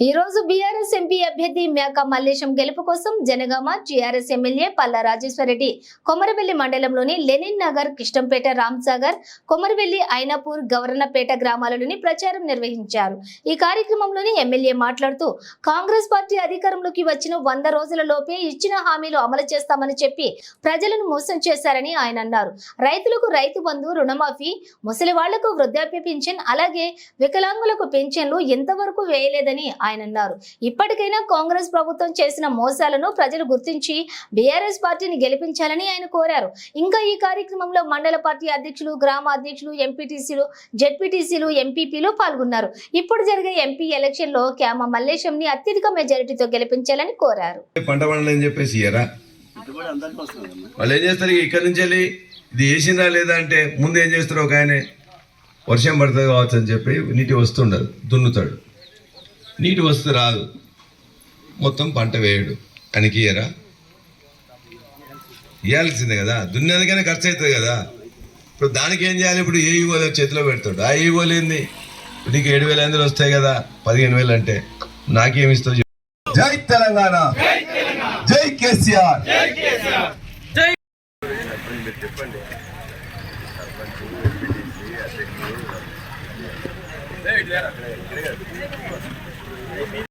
ఈ రోజు BRS MP అభ్యర్థి మేక మల్లేశం గెలుపు కోసం జనగామ టీఆర్ఎస్ ఎమ్మెల్యే పల్లా రాజేశ్వరరెడ్డి కొమరవెల్లి మండలంలోని లెనిన్ నగర్ కిష్టంపేట రామ్సాగర్ కొమరవెల్లి ఐనాపూర్ గవర్నపేట గ్రామాలలోని ప్రచారం నిర్వహించారు. ఈ కార్యక్రమంలోని ఎమ్మెల్యే మాట్లాడుతూ కాంగ్రెస్ పార్టీ అధికారంలోకి వచ్చిన వంద రోజుల లోపే ఇచ్చిన హామీలు అమలు చేస్తామని చెప్పి ప్రజలను మోసం చేశారని ఆయన అన్నారు. రైతులకు రైతు బంధు రుణమాఫీ ముసలి వాళ్ళకు వృద్ధాప్య పింఛన్ అలాగే వికలాంగులకు పెన్షన్లు ఎంతవరకు వేయలేదని ఆయన అన్నారు. ఇప్పటికైనా కాంగ్రెస్ ప్రభుత్వం చేసిన మోసాలను ప్రజలు గుర్తించి బీఆర్ఎస్ పార్టీని గెలిపించాలని ఆయన కోరారు. ఇంకా ఈ కార్యక్రమంలో మండల పార్టీ అధ్యక్షులు గ్రామ అధ్యక్షులు ఎంపీటీసీలు జెడ్పీటీసీలు ఎంపీపీలు పాల్గొన్నారు. ఇప్పుడు జరిగే ఎంపీ ఎలక్షన్లో క్యామ మల్లేశం ని అత్యధిక మెజారిటీతో గెలిపించాలని కోరారు. పంట చెప్పేసి వాళ్ళు ఏం చేస్తారు? ఇక్కడ నుంచి వెళ్ళి ఇది వేసిందా లేదా అంటే ముందు ఏం చేస్తారు? ఒక ఆయన వర్షం పడుతుంది కావచ్చు అని చెప్పి నీటి వస్తుండదు దున్నుతాడు. నీటి వస్తే రాదు. మొత్తం పంట వేయడు. ఆయనకి ఇయ్యరా ఇవ్వాల్సిందే కదా. దున్నేందుకైనా ఖర్చు అవుతుంది కదా. ఇప్పుడు దానికి ఏం చేయాలి? ఇప్పుడు ఏ ఈవోలు చేతిలో పెడతాడు. ఆ ఈవోలు ఏంది? ఇప్పుడు నీకు ఏడు వేల ఐదు వస్తాయి కదా. పదిహేను వేలు అంటే నాకేమి ఇస్తావు చెప్పు. జై తెలంగాణ. జై KCR. verde, era? Verde. verde. verde. verde. verde. verde. verde. verde. verde.